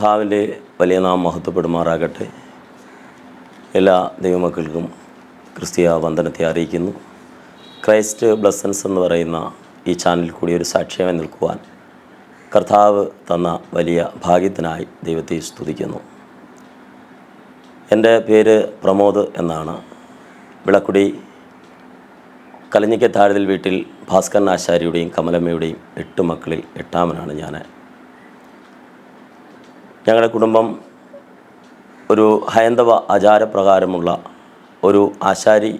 കർത്താവിന്റെ വലിയ നാം മഹത്വപ്പെടുമാറാകട്ടെ. എല്ലാ ദൈവമക്കൾക്കും ക്രിസ്തീയ വന്ദനത്തെ അറിയിക്കുന്നു. ക്രൈസ്റ്റ് ബ്ലസ്സൻസ് എന്ന് പറയുന്ന ഈ ചാനലിൽ കൂടി ഒരു സാക്ഷ്യമായി നിൽക്കുവാൻ കർത്താവ് തന്ന വലിയ ഭാഗ്യത്തിനായി ദൈവത്തെ സ്തുതിക്കുന്നു. എന്റെ പേര് പ്രമോദ് എന്നാണ്. വിളക്കുടി കലഞ്ഞിക്കത്താഴതിൽ വീട്ടിൽ ഭാസ്കരൻ ആശാരിയുടെയും കമലമ്മയുടെയും എട്ട് മക്കളിൽ എട്ടാമനാണ് ഞാൻ. ഞങ്ങളുടെ കുടുംബം ഒരു ഹൈന്ദവ ആചാരപ്രകാരമുള്ള ഒരു ആശാരി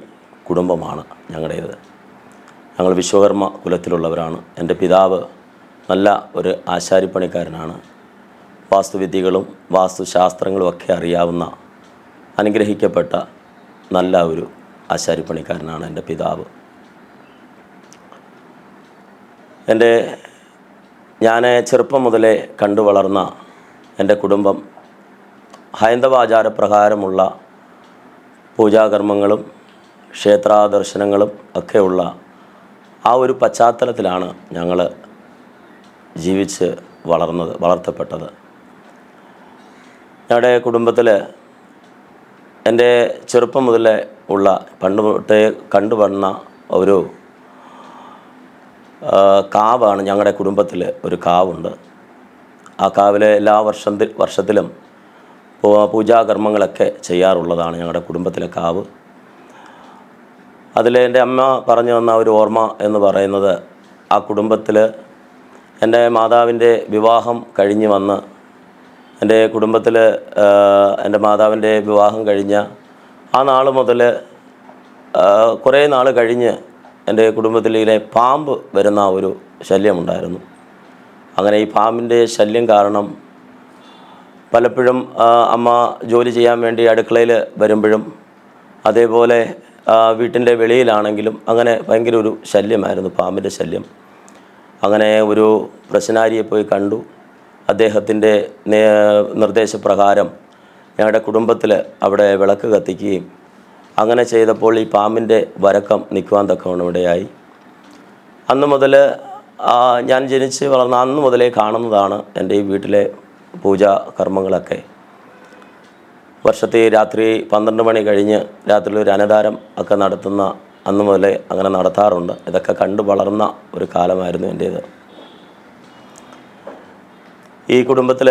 കുടുംബമാണ് ഞങ്ങളുടേത്. ഞങ്ങൾ വിശ്വകർമ്മ കുലത്തിലുള്ളവരാണ്. എന്റെ പിതാവ് നല്ല ഒരു ആശാരിപ്പണിക്കാരനാണ് വാസ്തുവിദ്യകളും വാസ്തുശാസ്ത്രങ്ങളും ഒക്കെ അറിയാവുന്ന അനുഗ്രഹിക്കപ്പെട്ട നല്ല ഒരു ആശാരിപ്പണിക്കാരനാണ് എന്റെ പിതാവ്. എന്റെ ഞാൻ ചെറുപ്പം മുതലേ കണ്ടു വളർന്ന എന്റെ കുടുംബം ഹൈന്ദവാചാരപ്രകാരമുള്ള പൂജാകർമ്മങ്ങളും ക്ഷേത്രാദർശനങ്ങളും ഒക്കെയുള്ള ആ ഒരു പശ്ചാത്തലത്തിലാണ് ഞങ്ങൾ ജീവിച്ച് വളർന്നത് വളർത്തപ്പെട്ടത്. ഞങ്ങളുടെ കുടുംബത്തിൽ എന്റെ ചെറുപ്പം മുതലേ ഉള്ള പണ്ട് തൊട്ടേ കണ്ടുവന്ന ഒരു കാവാണ് ഞങ്ങളുടെ കുടുംബത്തിൽ ഒരു കാവുണ്ട്. ആ കാവിലെ എല്ലാ വർഷത്തിൽ വർഷത്തിലും പൂജാകർമ്മങ്ങളൊക്കെ ചെയ്യാറുള്ളതാണ് ഞങ്ങളുടെ കുടുംബത്തിലെ കാവ്. അതിൽ എന്റെ അമ്മ പറഞ്ഞു തന്ന ഒരു ഓർമ്മ എന്ന് പറയുന്നത് ആ കുടുംബത്തിൽ എന്റെ മാതാവിന്റെ വിവാഹം കഴിഞ്ഞ് വന്ന് എന്റെ കുടുംബത്തിൽ എന്റെ മാതാവിന്റെ വിവാഹം കഴിഞ്ഞ ആ നാൾ മുതൽ കുറേ നാൾ കഴിഞ്ഞ് എന്റെ കുടുംബത്തിലെ പാമ്പ് വരുന്ന ഒരു ശല്യമുണ്ടായിരുന്നു അങ്ങനെ ഈ പാമ്പിന്റെ ശല്യം കാരണം പലപ്പോഴും അമ്മ ജോലി ചെയ്യാൻ വേണ്ടി അടുക്കളയിൽ വരുമ്പോഴും അതേപോലെ വീട്ടിന്റെ വെളിയിലാണെങ്കിലും അങ്ങനെ ഭയങ്കര ഒരു ശല്യമായിരുന്നു പാമ്പിന്റെ ശല്യം. അങ്ങനെ ഒരു പ്രശ്നാരിയെ പോയി കണ്ടു. അദ്ദേഹത്തിന്റെ നിർദ്ദേശപ്രകാരം ഞങ്ങളുടെ കുടുംബത്തിൽ അവിടെ വിളക്ക് കത്തിക്കുകയും അങ്ങനെ ചെയ്തപ്പോൾ ഈ പാമ്പിന്റെ വരക്കം നിൽക്കുവാൻ തക്കവണ്ണം ഇടയായി അന്ന് മുതൽ ഞാൻ ജനിച്ച് വളർന്ന അന്ന് മുതലേ കാണുന്നതാണ് എന്റെ ഈ വീട്ടിലെ പൂജാ കർമ്മങ്ങളൊക്കെ. വർഷത്തെ രാത്രി പന്ത്രണ്ട് മണി കഴിഞ്ഞ് രാത്രിയിൽ ഒരു അനതാരം ഒക്കെ നടത്തുന്ന അന്ന് മുതലേ അങ്ങനെ നടത്താറുണ്ട്. ഇതൊക്കെ കണ്ടു വളർന്ന ഒരു കാലമായിരുന്നു എന്റേത്. ഈ കുടുംബത്തിൽ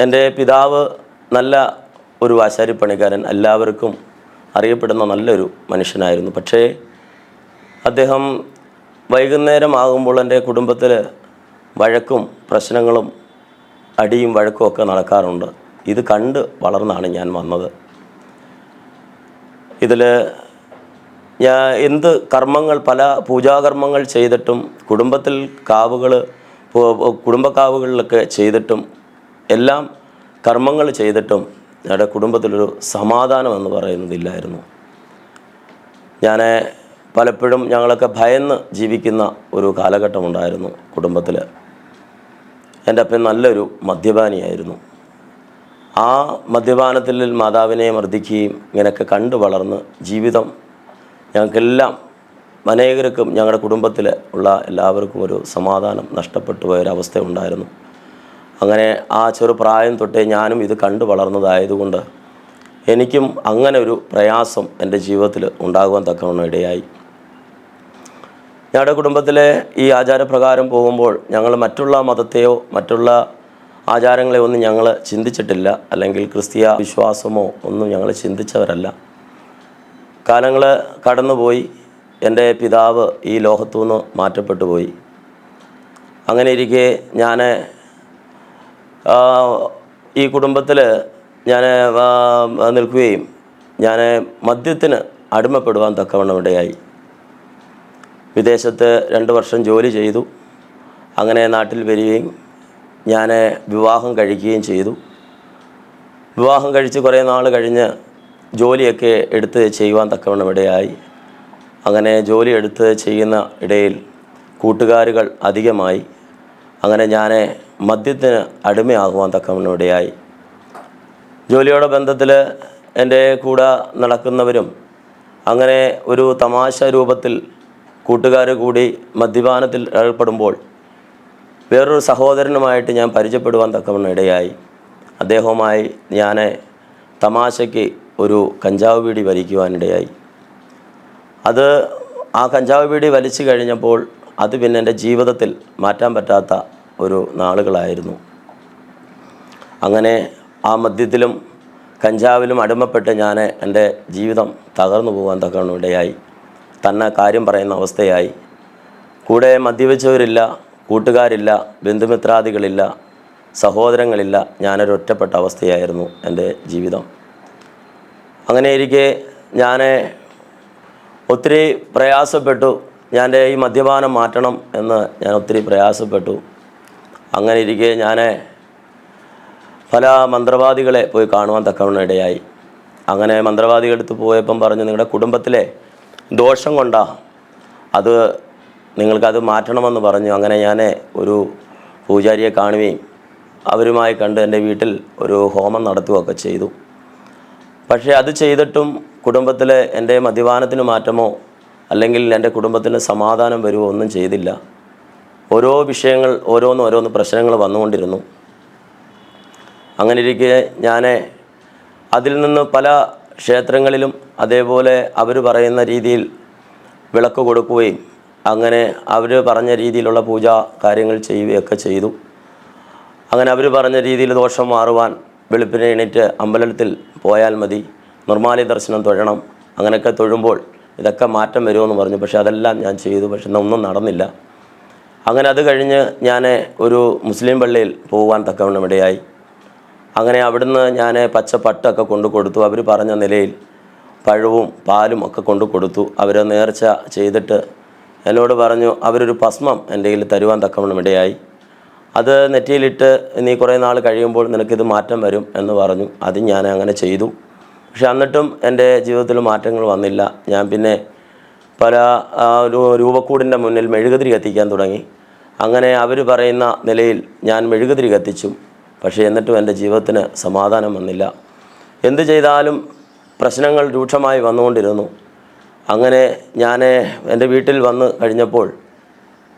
എന്റെ പിതാവ് നല്ല ഒരു ആശാരിപ്പണിക്കാരൻ എല്ലാവർക്കും അറിയപ്പെടുന്ന നല്ലൊരു മനുഷ്യനായിരുന്നു. പക്ഷേ അദ്ദേഹം വൈകുന്നേരം ആകുമ്പോൾ എന്റെ കുടുംബത്തിൽ വഴക്കും പ്രശ്നങ്ങളും അടിയും വഴക്കും ഒക്കെ നടക്കാറുണ്ട്. ഇത് കണ്ട് വളർന്നാണ് ഞാൻ വന്നത്. ഇതിൽ ഞാൻ എന്ത് കർമ്മങ്ങൾ പല പൂജാകർമ്മങ്ങൾ ചെയ്തിട്ടും കുടുംബത്തിൽ കാവുകൾ കുടുംബക്കാവുകളിലൊക്കെ ചെയ്തിട്ടും എല്ലാം കർമ്മങ്ങൾ ചെയ്തിട്ടും ഞങ്ങളുടെ കുടുംബത്തിലൊരു സമാധാനം എന്ന് പറയുന്നതില്ലായിരുന്നു. ഞാൻ പലപ്പോഴും ഞങ്ങളൊക്കെ ഭയന്ന് ജീവിക്കുന്ന ഒരു കാലഘട്ടമുണ്ടായിരുന്നു കുടുംബത്തിൽ എന്റെ അപ്പൻ നല്ലൊരു മദ്യപാനിയായിരുന്നു. ആ മദ്യപാനത്തിൽ മാതാവിനെ മർദ്ദിക്കുകയും ഇങ്ങനെയൊക്കെ കണ്ടു വളർന്ന് ജീവിതം ഞങ്ങൾക്കെല്ലാം അനേകർക്കും ഞങ്ങളുടെ കുടുംബത്തിൽ ഉള്ള എല്ലാവർക്കും ഒരു സമാധാനം നഷ്ടപ്പെട്ടു പോയൊരവസ്ഥ ഉണ്ടായിരുന്നു അങ്ങനെ ആ ചെറുപ്രായം തൊട്ടേ ഞാനും ഇത് കണ്ടു വളർന്നതായതുകൊണ്ട് എനിക്കും അങ്ങനെ ഒരു പ്രയാസം എന്റെ ജീവിതത്തിൽ ഉണ്ടാകുവാൻ തക്കവണ്ണം ഇടയായി. ഞങ്ങളുടെ കുടുംബത്തിലെ ഈ ആചാരപ്രകാരം പോകുമ്പോൾ ഞങ്ങൾ മറ്റുള്ള മതത്തെയോ മറ്റുള്ള ആചാരങ്ങളെ ഒന്നും ഞങ്ങൾ ചിന്തിച്ചിട്ടില്ല. അല്ലെങ്കിൽ ക്രിസ്തീയ വിശ്വാസമോ ഒന്നും ഞങ്ങൾ ചിന്തിച്ചവരല്ല. കാലങ്ങൾ കടന്നുപോയി. എന്റെ പിതാവ് ഈ ലോകത്തു നിന്ന് മാറ്റപ്പെട്ടു പോയി. അങ്ങനെ ഇരിക്കെ ഞാൻ ഈ കുടുംബത്തിൽ ഞാൻ നിൽക്കുകയും ഞാൻ മദ്യത്തിന് അടിമപ്പെടുവാൻ തക്കവണ്ണം ഇടയായി. വിദേശത്ത് രണ്ട് വർഷം ജോലി ചെയ്തു. അങ്ങനെ നാട്ടിൽ വരികയും ഞാൻ വിവാഹം കഴിക്കുകയും ചെയ്തു. വിവാഹം കഴിച്ച് കുറേ നാൾ കഴിഞ്ഞ് ജോലിയൊക്കെ എടുത്ത് ചെയ്യുവാൻ തക്കവണ്ണം ഇടയായി. അങ്ങനെ ജോലി എടുത്ത് ചെയ്യുന്ന ഇടയിൽ കൂട്ടുകാരുകൾ അധികമായി. അങ്ങനെ ഞാൻ മദ്യത്തിന് അടിമയാകുവാൻ തക്കവണ്ണം ഇടയായി. ജോലിയുടെ ബന്ധത്തിൽ എന്റെ കൂടെ നടക്കുന്നവരും അങ്ങനെ ഒരു തമാശ രൂപത്തിൽ കൂട്ടുകാർ കൂടി മദ്യപാനത്തിൽ ഏർപ്പെടുമ്പോൾ വേറൊരു സഹോദരനുമായിട്ട് ഞാൻ പരിചയപ്പെടുവാൻ തക്കവണ്ണം ഇടയായി. അദ്ദേഹവുമായി ഞാൻ തമാശയ്ക്ക് ഒരു കഞ്ചാവ് വീടി വലിക്കുവാനിടയായി അത് ആ കഞ്ചാവ് വീടി വലിച്ചു കഴിഞ്ഞപ്പോൾ അത് പിന്നെ എന്റെ ജീവിതത്തിൽ മാറ്റാൻ പറ്റാത്ത ഒരു നാളുകളായിരുന്നു. അങ്ങനെ ആ മദ്യത്തിലും കഞ്ചാവിലും അടിമപ്പെട്ട് ഞാൻ എന്റെ ജീവിതം തകർന്നു പോകാൻ തക്കവണ്ണം ഇടയായി. തന്നെ കാര്യം പറയുന്ന അവസ്ഥയായി. കൂടെ മദ്യപിച്ചവരില്ല കൂട്ടുകാരില്ല ബന്ധുമിത്രാദികളില്ല സഹോദരങ്ങളില്ല. ഞാനൊരു ഒറ്റപ്പെട്ട അവസ്ഥയായിരുന്നു എന്റെ ജീവിതം. അങ്ങനെ ഇരിക്കെ ഞാൻ ഒത്തിരി പ്രയാസപ്പെട്ടു. ഞാൻ ഈ മദ്യപാനം മാറ്റണം എന്ന് ഞാൻ ഒത്തിരി പ്രയാസപ്പെട്ടു. അങ്ങനെ ഇരിക്കെ ഞാൻ പല മന്ത്രവാദികളെ പോയി കാണുവാൻ തക്കവണ്ണം ഇടയായി. അങ്ങനെ മന്ത്രവാദികളെടുത്ത് പോയപ്പം പറഞ്ഞു നിങ്ങളുടെ കുടുംബത്തിലെ ദോഷം കൊണ്ടാ. അത് നിങ്ങൾക്കത് മാറ്റണമെന്ന് പറഞ്ഞു. അങ്ങനെ ഞാൻ ഒരു പൂജാരിയെ കാണുകയും അവരുമായി കണ്ട് എന്റെ വീട്ടിൽ ഒരു ഹോമം നടത്തുകയൊക്കെ ചെയ്തു. പക്ഷേ അത് ചെയ്തിട്ടും കുടുംബത്തിലെ എന്റെ മദ്യപാനത്തിന് മാറ്റമോ അല്ലെങ്കിൽ എന്റെ കുടുംബത്തിന് സമാധാനം വരുമോ ഒന്നും ചെയ്തില്ല. ഓരോ വിഷയങ്ങൾ ഓരോന്ന് ഓരോന്ന് പ്രശ്നങ്ങൾ വന്നുകൊണ്ടിരുന്നു. അങ്ങനെ ഇരിക്കെ ഞാൻ അതിൽ നിന്ന് പല ക്ഷേത്രങ്ങളിലും അതേപോലെ അവർ പറയുന്ന രീതിയിൽ വിളക്ക് കൊടുക്കുകയും അങ്ങനെ അവർ പറഞ്ഞ രീതിയിലുള്ള പൂജാ കാര്യങ്ങൾ ചെയ്യുകയൊക്കെ ചെയ്തു. അങ്ങനെ അവർ പറഞ്ഞ രീതിയിൽ ദോഷം മാറുവാൻ വെളുപ്പിനെ എണീറ്റ് അമ്പലത്തിൽ പോയാൽ മതി നിർമാലി ദർശനം തൊഴണം അങ്ങനെയൊക്കെ തൊഴുമ്പോൾ ഇതൊക്കെ മാറ്റം വരുമെന്ന് പറഞ്ഞു. പക്ഷേ അതെല്ലാം ഞാൻ ചെയ്തു പക്ഷെ ഒന്നും നടന്നില്ല. അങ്ങനെ അത് കഴിഞ്ഞ് ഞാൻ ഒരു മുസ്ലിം പള്ളിയിൽ പോകുവാൻ തക്കവണ്ണം ഇടയായി. അങ്ങനെ അവിടുന്ന് ഞാൻ പച്ച പട്ടൊക്കെ കൊണ്ടു കൊടുത്തു. അവർ പറഞ്ഞ നിലയിൽ പഴവും പാലും ഒക്കെ കൊണ്ടു കൊടുത്തു. അവരെ നേർച്ച ചെയ്തിട്ട് എന്നോട് പറഞ്ഞു അവരൊരു ഭസ്മം എന്റെ കയ്യിൽ തരുവാൻ തക്കവണ്ണം ഇടയായി. അത് നെറ്റിയിലിട്ട് നീ കുറേ നാൾ കഴിയുമ്പോൾ നിനക്കിത് മാറ്റം വരും എന്ന് പറഞ്ഞു. അത് ഞാൻ അങ്ങനെ ചെയ്തു. പക്ഷെ എന്നിട്ടും എന്റെ ജീവിതത്തിൽ മാറ്റങ്ങൾ വന്നില്ല. ഞാൻ പിന്നെ പല രൂപക്കൂടിന്റെ മുന്നിൽ മെഴുകുതിരി കത്തിക്കാൻ തുടങ്ങി. അങ്ങനെ അവർ പറയുന്ന നിലയിൽ ഞാൻ മെഴുകുതിരി കത്തിച്ചു. പക്ഷേ എന്നിട്ടും എന്റെ ജീവിതത്തിന് സമാധാനം വന്നില്ല. എന്ത് ചെയ്താലും പ്രശ്നങ്ങൾ രൂക്ഷമായി വന്നുകൊണ്ടിരുന്നു. അങ്ങനെ ഞാൻ എന്റെ വീട്ടിൽ വന്ന് കഴിഞ്ഞപ്പോൾ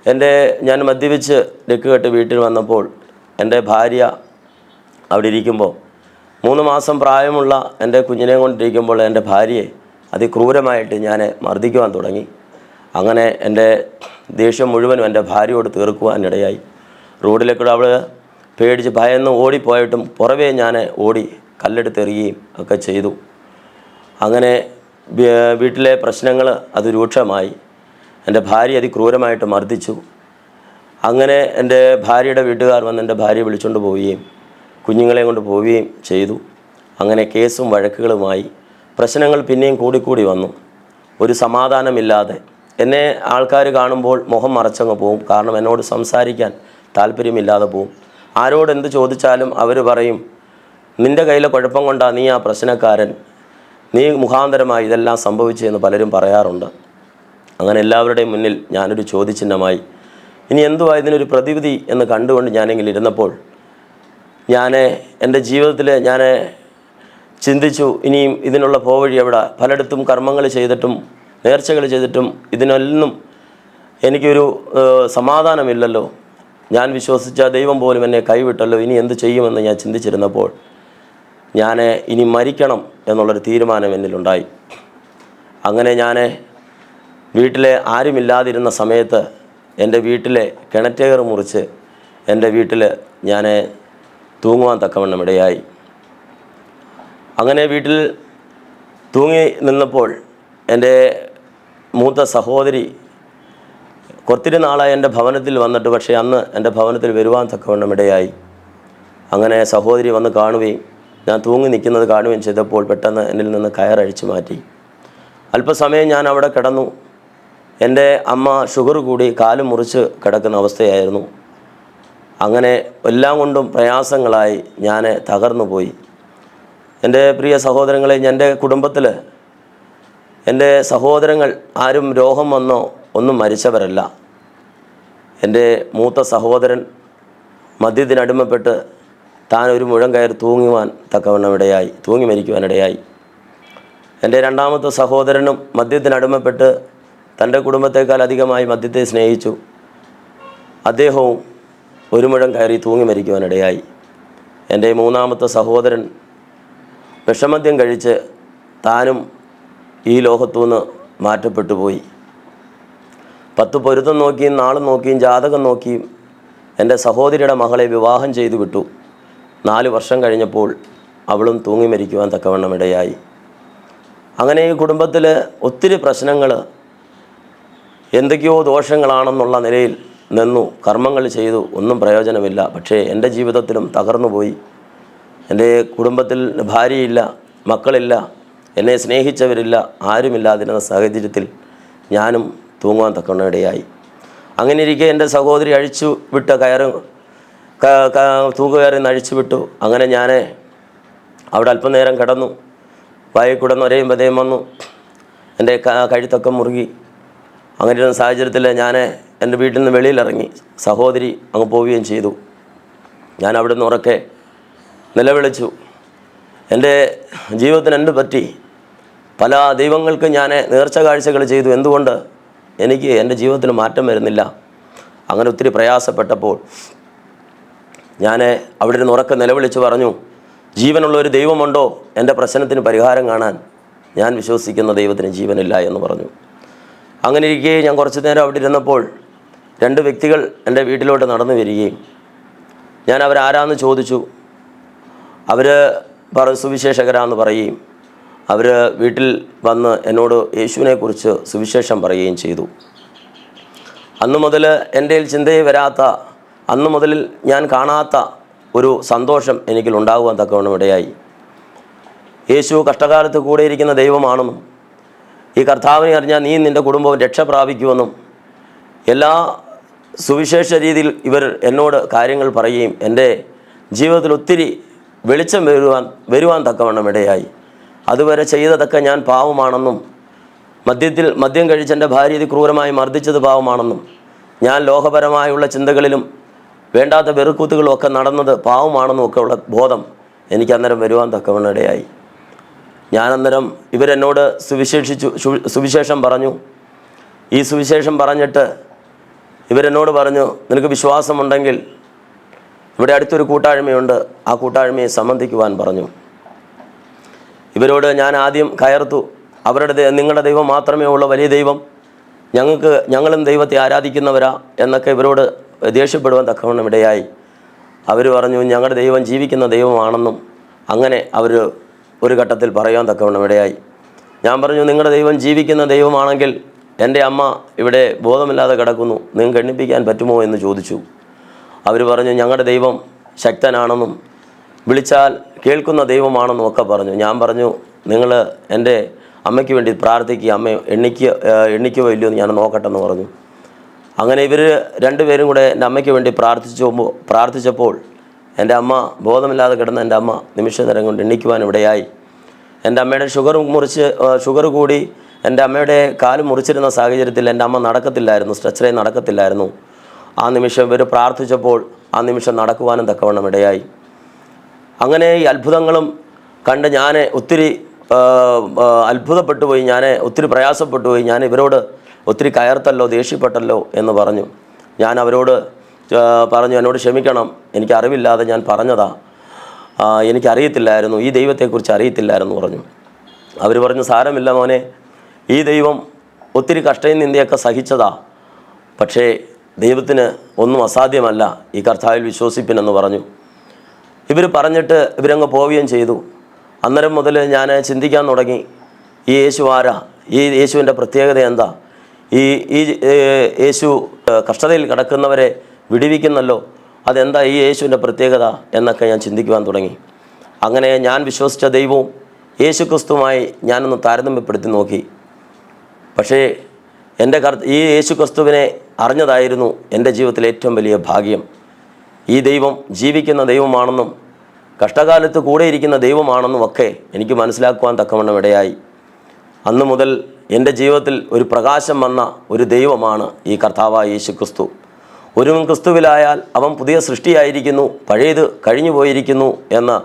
എന്റെ ഞാൻ മദ്യപിച്ച് ഡെക്ക് കെട്ട് വീട്ടിൽ വന്നപ്പോൾ എന്റെ ഭാര്യ അവിടെ ഇരിക്കുമ്പോൾ മൂന്ന് മാസം പ്രായമുള്ള എന്റെ കുഞ്ഞിനെ കൊണ്ടിരിക്കുമ്പോൾ എന്റെ ഭാര്യയെ അതിക്രൂരമായിട്ട് ഞാൻ മർദ്ദിക്കുവാൻ തുടങ്ങി. അങ്ങനെ എന്റെ ദേഷ്യം മുഴുവനും എന്റെ ഭാര്യയോട് തീർക്കുവാനിടയായി. റോഡിലേക്കൂടെ അവൾ പേടിച്ച് ഭയന്ന് ഓടിപ്പോയിട്ടും പുറവേ ഞാൻ ഓടി കല്ലെടുത്തെറിയുകയും ഒക്കെ ചെയ്തു. അങ്ങനെ വീട്ടിലെ പ്രശ്നങ്ങൾ അത് രൂക്ഷമായി. എന്റെ ഭാര്യ അതിക്രൂരമായിട്ട് മർദ്ദിച്ചു. അങ്ങനെ എന്റെ ഭാര്യയുടെ വീട്ടുകാർ വന്ന് എന്റെ ഭാര്യയെ വിളിച്ചുകൊണ്ട് പോവുകയും കുഞ്ഞുങ്ങളെ കൊണ്ട് പോവുകയും ചെയ്തു. അങ്ങനെ കേസും വഴക്കുകളുമായി പ്രശ്നങ്ങൾ പിന്നെയും കൂടിക്കൂടി വന്നു. ഒരു സമാധാനമില്ലാതെ എന്നെ ആൾക്കാർ കാണുമ്പോൾ മുഖം മറച്ചങ്ങ് പോവും. കാരണം എന്നോട് സംസാരിക്കാൻ താല്പര്യമില്ലാതെ പോവും. ആരോടെന്ത് ചോദിച്ചാലും അവർ പറയും നിന്റെ കയ്യിലെ കുഴപ്പം കൊണ്ടാണ് നീ ആ പ്രശ്നക്കാരൻ നീ മുഖാന്തരമായി ഇതെല്ലാം സംഭവിച്ചു എന്ന് പലരും പറയാറുണ്ട്. അങ്ങനെ എല്ലാവരുടെയും മുന്നിൽ ഞാനൊരു ചോദ്യചിഹ്നമായി. ഇനി എന്തുവാ ഇതിനൊരു പ്രതിവിധി എന്ന് കണ്ടുകൊണ്ട് ഞാനെങ്കിൽ ഇരുന്നപ്പോൾ ഞാൻ എന്റെ ജീവിതത്തിൽ ഞാൻ ചിന്തിച്ചു ഇനിയും ഇതിനുള്ള പോവഴി എവിടെ? പലയിടത്തും കർമ്മങ്ങൾ ചെയ്തിട്ടും നേർച്ചകൾ ചെയ്തിട്ടും ഇതിനൊന്നും എനിക്കൊരു സമാധാനമില്ലല്ലോ. ഞാൻ വിശ്വസിച്ച ദൈവം പോലും എന്നെ കൈവിട്ടല്ലോ. ഇനി എന്ത് ചെയ്യുമെന്ന് ഞാൻ ചിന്തിച്ചിരുന്നപ്പോൾ ഞാൻ ഇനി മരിക്കണം എന്നുള്ളൊരു തീരുമാനം എന്നിലുണ്ടായി. അങ്ങനെ ഞാൻ വീട്ടിലെ ആരുമില്ലാതിരുന്ന സമയത്ത് എന്റെ വീട്ടിലെ കിണറ്റേർ മുറിച്ച് എന്റെ വീട്ടിൽ ഞാൻ തൂങ്ങുവാൻ തക്കവണ്ണം ഇടയായി. അങ്ങനെ വീട്ടിൽ തൂങ്ങി നിന്നപ്പോൾ എന്റെ മൂത്ത സഹോദരി കുറത്തിരി നാളായി എന്റെ ഭവനത്തിൽ വന്നിട്ട് പക്ഷേ അന്ന് എന്റെ ഭവനത്തിൽ വരുവാൻ തക്കവണ്ണം ഇടയായി. അങ്ങനെ സഹോദരി വന്ന് കാണുകയും ഞാൻ തൂങ്ങി നിൽക്കുന്നത് കാണുകയും ചെയ്തപ്പോൾ പെട്ടെന്ന് എന്നിൽ നിന്ന് കയറഴിച്ചു മാറ്റി. അല്പസമയം ഞാൻ അവിടെ കിടന്നു. എന്റെ അമ്മ ഷുഗർ കൂടി കാൽ മുറിച്ച് കിടക്കുന്ന അവസ്ഥയായിരുന്നു. അങ്ങനെ എല്ലാം കൊണ്ടും പ്രയാസങ്ങളായി ഞാൻ തകർന്നു പോയി. എന്റെ പ്രിയ സഹോദരങ്ങളെ എന്റെ കുടുംബത്തിൽ എന്റെ സഹോദരങ്ങൾ ആരും രോഗം വന്നോ ഒന്നും മരിച്ചവരല്ല. എന്റെ മൂത്ത സഹോദരൻ മദ്യത്തിനടിമപ്പെട്ട് താൻ ഒരു മുഴം കയറി തൂങ്ങുവാൻ തക്കവണ്ണം ഇടയായി തൂങ്ങി മരിക്കുവാനിടയായി. എന്റെ രണ്ടാമത്തെ സഹോദരനും മദ്യത്തിനടിമപ്പെട്ട് തന്റെ കുടുംബത്തെക്കാൾ അധികമായി മദ്യത്തെ സ്നേഹിച്ചു. അദ്ദേഹവും ഒരു മുഴം കയറി തൂങ്ങി മരിക്കുവാനിടയായി. എന്റെ മൂന്നാമത്തെ സഹോദരൻ വിഷമദ്യം കഴിച്ച് താനും ഈ ലോകത്തുനിന്ന് മാറ്റപ്പെട്ടു പോയി. പത്ത് പൊരുത്തം നോക്കിയും നാളും നോക്കിയും ജാതകം നോക്കിയും എന്റെ സഹോദരിയുടെ മകളെ വിവാഹം ചെയ്തു വിട്ടു. നാല് വർഷം കഴിഞ്ഞപ്പോൾ അവളും തൂങ്ങി മരിക്കുവാൻ തക്കവണ്ണം ഇടയായി. അങ്ങനെ ഈ കുടുംബത്തിൽ ഒത്തിരി പ്രശ്നങ്ങൾ എന്തൊക്കെയോ ദോഷങ്ങളാണെന്നുള്ള നിലയിൽ നിന്നു കർമ്മങ്ങൾ ചെയ്തു ഒന്നും പ്രയോജനമില്ല. പക്ഷേ എന്റെ ജീവിതത്തിലും തകർന്നുപോയി എന്റെ കുടുംബത്തിൽ ഭാര്യയില്ല മക്കളില്ല എന്നെ സ്നേഹിച്ചവരില്ല ആരുമില്ലാതിരുന്ന സാഹചര്യത്തിൽ ഞാനും തൂങ്ങുവാൻ തക്കവണ്ണം ഇടയായി. അങ്ങനെ ഇരിക്കെ എന്റെ സഹോദരി അഴിച്ചു വിട്ട കയറ് ക- നഴിച്ചു അങ്ങനെ ഞാൻ അവിടെ അല്പനേരം കിടന്നു. വായിൽ കൂടെ നൊരയും പതയും വന്നു. എന്റെ കഴുത്തൊക്കെ മുറുകി. അങ്ങനെ ഇരുന്ന സാഹചര്യത്തിൽ ഞാൻ എന്റെ വീട്ടിൽ നിന്ന് വെളിയിലിറങ്ങി. സഹോദരി അങ്ങ് പോവുകയും ചെയ്തു. ഞാൻ അവിടെ നിന്ന് ഉറക്കെ നിലവിളിച്ചു. എന്റെ ജീവിതത്തിന് എന്ത് പറ്റി? പല ദൈവങ്ങൾക്ക് ഞാൻ നേർച്ച കാഴ്ചകൾ ചെയ്തു. എന്തുകൊണ്ട് എനിക്ക് എന്റെ ജീവിതത്തിൽ മാറ്റം വരുന്നില്ല? അങ്ങനെ ഒത്തിരി പ്രയാസപ്പെട്ടപ്പോൾ ഞാൻ അവിടെ നിന്ന് ഉറക്കം നിലവിളിച്ച് പറഞ്ഞു ജീവനുള്ള ഒരു ദൈവമുണ്ടോ? എന്റെ പ്രശ്നത്തിന് പരിഹാരം കാണാൻ ഞാൻ വിശ്വസിക്കുന്ന ദൈവത്തിന് ജീവനില്ല എന്ന് പറഞ്ഞു. അങ്ങനെ ഇരിക്കെ ഞാൻ കുറച്ച് നേരം അവിടെ ഇരുന്നപ്പോൾ രണ്ട് വ്യക്തികൾ എന്റെ വീട്ടിലോട്ട് നടന്നു വരികയും ഞാൻ അവരാരാന്ന് ചോദിച്ചു. അവർ പറ സുവിശേഷകരാന്ന് പറയുകയും അവർ വീട്ടിൽ വന്ന് എന്നോട് യേശുവിനെക്കുറിച്ച് സുവിശേഷം പറയുകയും ചെയ്തു. അന്നു മുതൽ എന്റെ ചിന്തയെ വരാത്ത അന്നു മുതൽ ഞാൻ കാണാത്ത ഒരു സന്തോഷം എനിക്കിൽ ഉണ്ടാകുവാൻ തക്കവണ്ണം ഇടയായി യേശു കഷ്ടകാലത്ത് കൂടെയിരിക്കുന്ന ദൈവമാണെന്നും ഈ കർത്താവിനെ അറിഞ്ഞാൽ നീ നിന്റെ കുടുംബവും രക്ഷ പ്രാപിക്കുമെന്നും എല്ലാ സുവിശേഷ രീതിയിൽ ഇവർ എന്നോട് കാര്യങ്ങൾ പറയുകയും എന്റെ ജീവിതത്തിൽ ഒത്തിരി വെളിച്ചം വരുവാൻ വരുവാൻ തക്കവണ്ണം ഇടയായി അതുവരെ ചെയ്തതൊക്കെ ഞാൻ പാവമാണെന്നും മദ്യത്തിൽ മദ്യം കഴിച്ച് എന്റെ ഭാര്യ ക്രൂരമായി മർദ്ദിച്ചത് പാവമാണെന്നും ഞാൻ ലോകപരമായുള്ള ചിന്തകളിലും വേണ്ടാത്ത വെറുക്കൂത്തുകളും ഒക്കെ നടന്നത് പാവമാണെന്നും ഒക്കെ ഉള്ള ബോധം എനിക്ക് അന്നേരം വരുവാൻ തക്കവണ്ണിടയായി. ഞാൻ അന്നേരം ഇവരെന്നോട് സുവിശേഷിച്ചു സുവിശേഷം പറഞ്ഞു. ഈ സുവിശേഷം പറഞ്ഞിട്ട് ഇവരെന്നോട് പറഞ്ഞു നിനക്ക് വിശ്വാസമുണ്ടെങ്കിൽ ഇവിടെ അടുത്തൊരു കൂട്ടായ്മയുണ്ട് ആ കൂട്ടായ്മയെ സംബന്ധിക്കുവാൻ പറഞ്ഞു. ഇവരോട് ഞാൻ ആദ്യം കയർത്തു അവരുടെ നിങ്ങളുടെ ദൈവം മാത്രമേ ഉള്ള വലിയ ദൈവം. ഞങ്ങൾക്ക് ഞങ്ങളും ദൈവത്തെ ആരാധിക്കുന്നവരാ എന്നൊക്കെ ഇവരോട് ദേഷ്യപ്പെടുവാൻ തക്കവണ്ണം ഇടയായി അവർ പറഞ്ഞു ഞങ്ങളുടെ ദൈവം ജീവിക്കുന്ന ദൈവമാണെന്നും അങ്ങനെ അവർ ഒരു ഘട്ടത്തിൽ പറയാൻ തക്കവണ്ണം ഇടയായി ഞാൻ പറഞ്ഞു നിങ്ങളുടെ ദൈവം ജീവിക്കുന്ന ദൈവമാണെങ്കിൽ എന്റെ അമ്മ ഇവിടെ ബോധമില്ലാതെ കിടക്കുന്നു. നിങ്ങൾക്ക് എണ്ണിപ്പിക്കാൻ പറ്റുമോ? എന്ന് ചോദിച്ചു. അവർ പറഞ്ഞു ഞങ്ങളുടെ ദൈവം ശക്തനാണെന്നും വിളിച്ചാൽ കേൾക്കുന്ന ദൈവമാണെന്നും ഒക്കെ പറഞ്ഞു. ഞാൻ പറഞ്ഞു നിങ്ങൾ എന്റെ അമ്മയ്ക്ക് വേണ്ടി പ്രാർത്ഥിക്കുക അമ്മ എണ്ണിക്കുക എണ്ണിക്കുകയോ ഇല്ലയോ എന്ന് ഞാൻ നോക്കട്ടെ എന്ന് പറഞ്ഞു. അങ്ങനെ ഇവർ രണ്ടുപേരും കൂടെ എന്റെ അമ്മയ്ക്ക് വേണ്ടി പ്രാർത്ഥിച്ചു പ്രാർത്ഥിച്ചപ്പോൾ എന്റെ അമ്മ ബോധമില്ലാതെ കിടന്ന എന്റെ അമ്മ നിമിഷ നേരം കൊണ്ട് എണ്ണിക്കുവാൻ ഇവിടെയായി. എന്റെ അമ്മയുടെ ഷുഗർ മുറിച്ച് ഷുഗർ കൂടി എന്റെ അമ്മയുടെ കാൽ മുറിച്ചിരുന്ന സാഹചര്യത്തിൽ എന്റെ അമ്മ നടക്കത്തില്ലായിരുന്നു സ്ട്രെച്ചറിൽ നടക്കത്തില്ലായിരുന്നു. ആ നിമിഷം ഇവർ പ്രാർത്ഥിച്ചപ്പോൾ ആ നിമിഷം നടക്കുവാനും തക്കവണ്ണം ഇടയായി. അങ്ങനെ ഈ അത്ഭുതങ്ങളും കണ്ട് ഞാൻ ഒത്തിരി അത്ഭുതപ്പെട്ടു പോയി ഞാൻ ഒത്തിരി പ്രയാസപ്പെട്ടു പോയി. ഞാൻ ഇവരോട് ഒത്തിരി കയർത്തല്ലോ ദേഷ്യപ്പെട്ടല്ലോ എന്ന് പറഞ്ഞു. ഞാൻ അവരോട് പറഞ്ഞു എന്നോട് ക്ഷമിക്കണം. എനിക്ക് അറിവില്ലാതെ ഞാൻ പറഞ്ഞതാ. എനിക്കറിയത്തില്ലായിരുന്നു. ഈ ദൈവത്തെക്കുറിച്ച് അറിയത്തില്ലായിരുന്നു പറഞ്ഞു. അവർ പറഞ്ഞു സാരമില്ല മോനെ. ഈ ദൈവം ഒത്തിരി കഷ്ടയും നിന്ദയൊക്കെ സഹിച്ചതാ. പക്ഷേ ദൈവത്തിന് ഒന്നും അസാധ്യമല്ല ഈ കർത്താവിൽ വിശ്വസിപ്പിനെന്ന് പറഞ്ഞു. ഇവർ പറഞ്ഞിട്ട് ഇവരങ്ങ് പോവുകയും ചെയ്തു. അന്നേരം മുതൽ ഞാൻ ചിന്തിക്കാൻ തുടങ്ങി. ഈ യേശു ആരാ? ഈ യേശുവിന്റെ പ്രത്യേകത എന്താ? ഈ ഈ യേശു കഷ്ടതയിൽ കിടക്കുന്നവരെ വിടിവിക്കുന്നല്ലോ. അതെന്താ ഈ യേശുവിന്റെ പ്രത്യേകത എന്നൊക്കെ ഞാൻ ചിന്തിക്കുവാൻ തുടങ്ങി. അങ്ങനെ ഞാൻ വിശ്വസിച്ച ദൈവവും യേശു ക്രിസ്തുവുമായി ഞാനൊന്ന് താരതമ്യപ്പെടുത്തി നോക്കി. പക്ഷേ എന്റെ കർ ഈ യേശു ക്രിസ്തുവിനെ അറിഞ്ഞതായിരുന്നു എന്റെ ജീവിതത്തിലെ ഏറ്റവും വലിയ ഭാഗ്യം. ഈ ദൈവം ജീവിക്കുന്ന ദൈവമാണെന്നും കഷ്ടകാലത്ത് കൂടെ ഇരിക്കുന്ന ദൈവമാണെന്നും ഒക്കെ എനിക്ക് മനസ്സിലാക്കുവാൻ തക്കവണ്ണം ഇടയായി. അന്നു മുതൽ എന്റെ ജീവിതത്തിൽ ഒരു പ്രകാശം വന്ന ഒരു ദൈവമാണ് ഈ കർത്താവായ യേശു ക്രിസ്തു ഒരുവൻ ക്രിസ്തുവിലായാൽ അവൻ പുതിയ സൃഷ്ടിയായിരിക്കുന്നു പഴയത് കഴിഞ്ഞു പോയിരിക്കുന്നു എന്ന്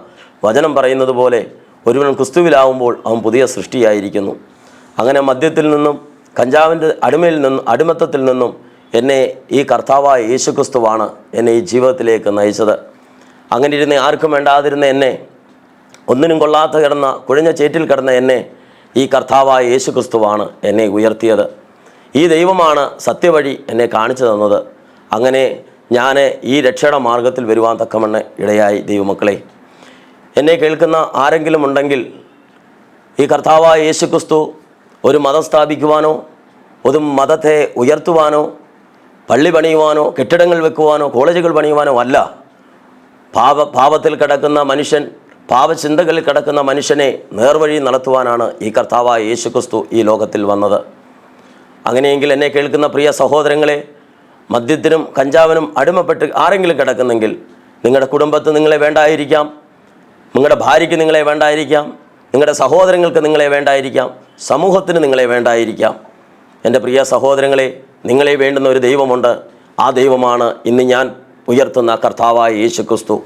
വചനം പറയുന്നത് പോലെ ഒരുവൻ ക്രിസ്തുവിലാവുമ്പോൾ അവൻ പുതിയ സൃഷ്ടിയായിരിക്കുന്നു. അങ്ങനെ മദ്യത്തിൽ നിന്നും കഞ്ചാവിന്റെ അടിമയിൽ നിന്നും അടിമത്തത്തിൽ നിന്നും എന്നെ ഈ കർത്താവായ യേശു ക്രിസ്തുവാണ് എന്നെ ഈ ജീവിതത്തിലേക്ക് നയിച്ചത്. അങ്ങനെ ഇരുന്ന് ആർക്കും വേണ്ടാതിരുന്ന എന്നെ ഒന്നിനും കൊള്ളാത്ത കിടന്ന കുഴഞ്ഞ ചേറ്റിൽ കിടന്ന എന്നെ ഈ കർത്താവായ യേശു ക്രിസ്തുവാണ് എന്നെ ഉയർത്തിയത്. ഈ ദൈവമാണ് സത്യവഴി എന്നെ കാണിച്ചു തന്നത്. അങ്ങനെ ഞാൻ ഈ രക്ഷയുടെ മാർഗത്തിൽ വരുവാൻ തക്കമണ്ണ് ഇടയായി ദൈവമക്കളെ. എന്നെ കേൾക്കുന്ന ആരെങ്കിലും ഉണ്ടെങ്കിൽ ഈ കർത്താവായ യേശു ക്രിസ്തു ഒരു മതം സ്ഥാപിക്കുവാനോ ഒരു മതത്തെ ഉയർത്തുവാനോ പള്ളി പണിയുവാനോ കെട്ടിടങ്ങൾ വെക്കുവാനോ കോളേജുകൾ പണിയുവാനോ അല്ല. പാപ പാപത്തിൽ കിടക്കുന്ന മനുഷ്യൻ പാപചിന്തകളിൽ കിടക്കുന്ന മനുഷ്യനെ നേർവഴി നടത്തുവാനാണ് ഈ കർത്താവായ യേശുക്രിസ്തു ഈ ലോകത്തിൽ വന്നത്. അങ്ങനെയെങ്കിൽ എന്നെ കേൾക്കുന്ന പ്രിയ സഹോദരങ്ങളെ മദ്യത്തിനും കഞ്ചാവിനും അടിമപ്പെട്ട് ആരെങ്കിലും കിടക്കുന്നെങ്കിൽ നിങ്ങളുടെ കുടുംബത്ത് നിങ്ങളെ വേണ്ടായിരിക്കാം. നിങ്ങളുടെ ഭാര്യയ്ക്ക് നിങ്ങളെ വേണ്ടായിരിക്കാം. നിങ്ങളുടെ സഹോദരങ്ങൾക്ക് നിങ്ങളെ വേണ്ടായിരിക്കാം. സമൂഹത്തിന് നിങ്ങളെ വേണ്ടായിരിക്കാം. എന്റെ പ്രിയ സഹോദരങ്ങളെ നിങ്ങളെ വേണ്ടുന്ന ഒരു ദൈവമുണ്ട്. ആ ദൈവമാണ് ഇന്ന് ഞാൻ ഉയർത്തുന്ന കർത്താവായ യേശു ക്രിസ്തു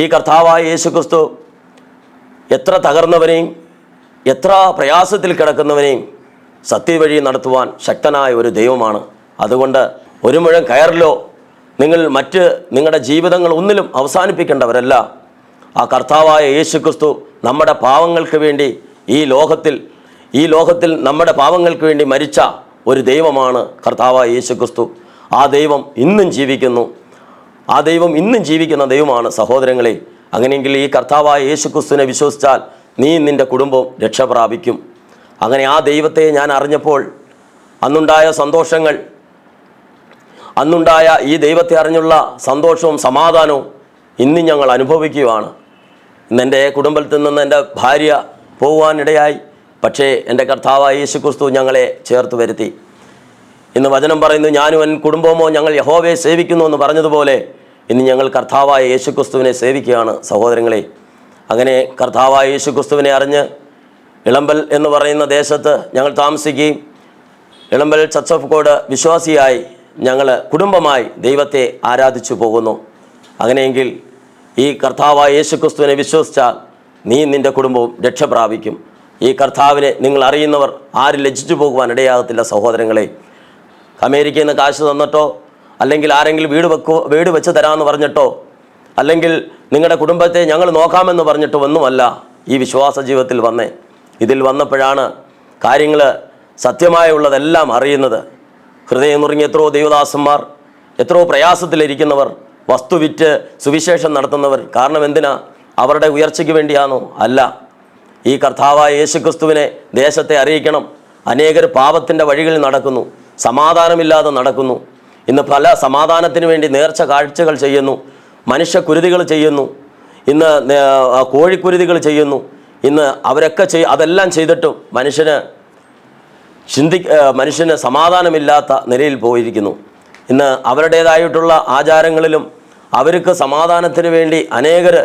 ഈ കർത്താവായ യേശു ക്രിസ്തു എത്ര തകർന്നവനെയും എത്ര പ്രയാസത്തിൽ കിടക്കുന്നവനെയും സത്യവഴി നടത്തുവാൻ ശക്തനായ ഒരു ദൈവമാണ്. അതുകൊണ്ട് ഒരു മുഴം കയറിലോ നിങ്ങൾ മറ്റ് നിങ്ങളുടെ ജീവിതങ്ങൾ ഒന്നിലും അവസാനിപ്പിക്കേണ്ടവരല്ല. ആ കർത്താവായ യേശു ക്രിസ്തു നമ്മുടെ പാവങ്ങൾക്ക് വേണ്ടി ഈ ലോകത്തിൽ ഈ ലോകത്തിൽ നമ്മുടെ പാവങ്ങൾക്ക് വേണ്ടി മരിച്ച ഒരു ദൈവമാണ് കർത്താവായ യേശു ക്രിസ്തു ആ ദൈവം ഇന്നും ജീവിക്കുന്നു. ആ ദൈവം ഇന്നും ജീവിക്കുന്ന ദൈവമാണ്. സഹോദരങ്ങളെ അങ്ങനെയെങ്കിൽ ഈ കർത്താവായ യേശു ക്രിസ്തുവിനെ വിശ്വസിച്ചാൽ നീ നിന്റെ കുടുംബം രക്ഷ പ്രാപിക്കും. അങ്ങനെ ആ ദൈവത്തെ ഞാൻ അറിഞ്ഞപ്പോൾ അന്നുണ്ടായ സന്തോഷങ്ങൾ അന്നുണ്ടായ ഈ ദൈവത്തെ അറിഞ്ഞുള്ള സന്തോഷവും സമാധാനവും ഇന്നും ഞങ്ങൾ അനുഭവിക്കുകയാണ്. ഇന്നെന്റെ കുടുംബത്തിൽ നിന്ന് എന്റെ ഭാര്യ പോകുവാനിടയായി പക്ഷേ എന്റെ കർത്താവായ യേശു ക്രിസ്തു ഞങ്ങളെ ചേർത്ത് വരുത്തി. ഇന്ന് വചനം പറയുന്നു ഞാനും എൻ കുടുംബമോ ഞങ്ങൾ യഹോവയെ സേവിക്കുന്നു എന്ന് പറഞ്ഞതുപോലെ ഇന്ന് ഞങ്ങൾ കർത്താവായ യേശു ക്രിസ്തുവിനെ സേവിക്കുകയാണ് സഹോദരങ്ങളെ. അങ്ങനെ കർത്താവായ യേശു ക്രിസ്തുവിനെ അറിഞ്ഞ് ഇളമ്പൽ എന്ന് പറയുന്ന ദേശത്ത് ഞങ്ങൾ താമസിക്കുകയും ഇളമ്പൽ ചർച്ച് ഓഫ് ഗോഡ് വിശ്വാസിയായി ഞങ്ങൾ കുടുംബമായി ദൈവത്തെ ആരാധിച്ചു പോകുന്നു. അങ്ങനെയെങ്കിൽ ഈ കർത്താവായ യേശു ക്രിസ്തുവിനെ വിശ്വസിച്ചാൽ നീ നിന്റെ കുടുംബവും രക്ഷ പ്രാപിക്കും. ഈ കർത്താവിനെ നിങ്ങൾ അറിയുന്നവർ ആരും ലജ്ജിച്ചു പോകുവാൻ ഇടയാകത്തില്ല സഹോദരങ്ങളെ. അമേരിക്കയിൽ നിന്ന് കാശ് തന്നിട്ടോ അല്ലെങ്കിൽ ആരെങ്കിലും വീട് വെക്കോ വീട് വെച്ച് തരാമെന്ന് പറഞ്ഞിട്ടോ? അല്ലെങ്കിൽ നിങ്ങളുടെ കുടുംബത്തെ ഞങ്ങൾ നോക്കാമെന്ന് പറഞ്ഞിട്ടോ ഒന്നുമല്ല ഈ വിശ്വാസ ജീവിതത്തിൽ വന്നേ. ഇതിൽ വന്നപ്പോഴാണ് കാര്യങ്ങൾ സത്യമായുള്ളതെല്ലാം അറിയുന്നത്. ഹൃദയം നുറുങ്ങി എത്രയോ ദൈവദാസന്മാർ എത്രയോ പ്രയാസത്തിലിരിക്കുന്നവർ വസ്തു വിറ്റ് സുവിശേഷം നടത്തുന്നവർ. കാരണം എന്തിനാ? അവരുടെ ഉയർച്ചയ്ക്ക് വേണ്ടിയാണോ? അല്ല. ഈ കർത്താവായ യേശുക്രിസ്തുവിനെ ദേശത്തെ അറിയിക്കണം. അനേകർ പാപത്തിന്റെ വഴികളിൽ നടക്കുന്നു. സമാധാനമില്ലാതെ നടക്കുന്നു. ഇന്ന് പല സമാധാനത്തിന് വേണ്ടി നേർച്ച കാഴ്ചകൾ ചെയ്യുന്നു. മനുഷ്യക്കുരുതികൾ ചെയ്യുന്നു. ഇന്ന് കോഴിക്കുരുതികൾ ചെയ്യുന്നു. ഇന്ന് അവരൊക്കെ ചെയ് അതെല്ലാം ചെയ്തിട്ടും മനുഷ്യന് ചിന്തി മനുഷ്യന് സമാധാനമില്ലാത്ത നിലയിൽ പോയിരിക്കുന്നു. ഇന്ന് അവരുടേതായിട്ടുള്ള ആചാരങ്ങളിലും അവർക്ക് സമാധാനത്തിന് വേണ്ടി അനേകർ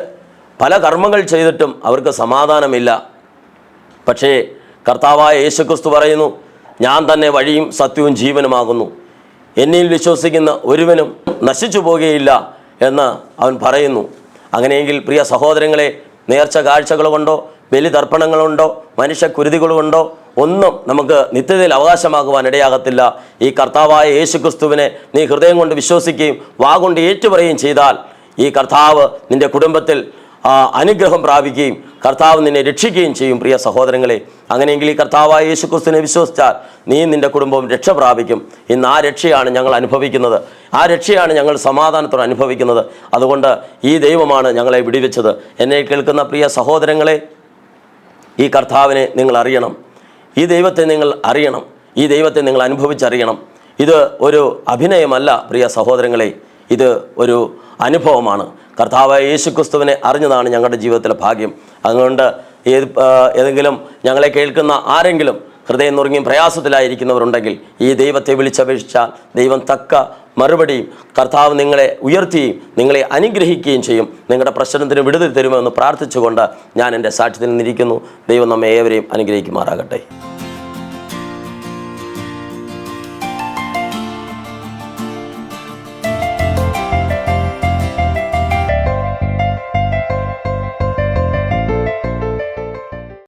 പല കർമ്മങ്ങൾ ചെയ്തിട്ടും അവർക്ക് സമാധാനമില്ല. പക്ഷേ കർത്താവായ യേശുക്രിസ്തു പറയുന്നു ഞാൻ തന്നെ വഴിയും സത്യവും ജീവനുമാകുന്നു. എന്നിൽ വിശ്വസിക്കുന്ന ഒരുവനും നശിച്ചു പോകുകയില്ല എന്ന് അവൻ പറയുന്നു. അങ്ങനെയെങ്കിൽ പ്രിയ സഹോദരങ്ങളെ നേർച്ച കാഴ്ചകൾ കൊണ്ടോ ബലിതർപ്പണങ്ങളുണ്ടോ മനുഷ്യ കൊണ്ടോ ഒന്നും നമുക്ക് നിത്യതയിൽ അവകാശമാകുവാൻ ഇടയാകത്തില്ല ഈ കർത്താവായ യേശുക്രിസ്തുവിനെ നീ ഹൃദയം കൊണ്ട് വിശ്വസിക്കുകയും വാഗൊണ്ട് ഏറ്റുപറയുകയും ചെയ്താൽ ഈ കർത്താവ് നിന്റെ കുടുംബത്തിൽ അനുഗ്രഹം പ്രാപിക്കുകയും കർത്താവ് നിന്നെ രക്ഷിക്കുകയും ചെയ്യും പ്രിയ സഹോദരങ്ങളെ. അങ്ങനെയെങ്കിൽ ഈ കർത്താവായ യേശു ക്രിസ്തുവിനെ വിശ്വസിച്ചാൽ നീ നിന്റെ കുടുംബവും രക്ഷ പ്രാപിക്കും. ഇന്ന് ആ രക്ഷയാണ് ഞങ്ങൾ അനുഭവിക്കുന്നത്. ആ രക്ഷയാണ് ഞങ്ങൾ സമാധാനത്തോടെ അനുഭവിക്കുന്നത്. അതുകൊണ്ട് ഈ ദൈവമാണ് ഞങ്ങളെ വിടിവെച്ചത്. എന്നെ കേൾക്കുന്ന പ്രിയ സഹോദരങ്ങളെ ഈ കർത്താവിനെ നിങ്ങൾ അറിയണം. ഈ ദൈവത്തെ നിങ്ങൾ അറിയണം. ഈ ദൈവത്തെ നിങ്ങൾ അനുഭവിച്ചറിയണം. ഇത് ഒരു അഭിനയമല്ല പ്രിയ സഹോദരങ്ങളെ. ഇത് ഒരു അനുഭവമാണ്. കർത്താവായ യേശുക്രിസ്തുവിനെ അറിഞ്ഞതാണ് ഞങ്ങളുടെ ജീവിതത്തിലെ ഭാഗ്യം. അതുകൊണ്ട് ഏത് ഏതെങ്കിലും ഞങ്ങളെ കേൾക്കുന്ന ആരെങ്കിലും ഹൃദയം നുറുങ്ങിയും പ്രയാസത്തിലായിരിക്കുന്നവരുണ്ടെങ്കിൽ ഈ ദൈവത്തെ വിളിച്ചപേക്ഷിച്ചാൽ ദൈവം തക്ക മറുപടിയും കർത്താവ് നിങ്ങളെ ഉയർത്തുകയും നിങ്ങളെ അനുഗ്രഹിക്കുകയും ചെയ്യും. നിങ്ങളുടെ പ്രശ്നത്തിന് വിടുതൽ തരുമെന്ന് പ്രാർത്ഥിച്ചുകൊണ്ട് ഞാൻ എന്റെ സാക്ഷ്യത്തിൽ നിന്നിരിക്കുന്നു. ദൈവം നമ്മെ ഏവരെയും അനുഗ്രഹിക്കുമാറാകട്ടെ.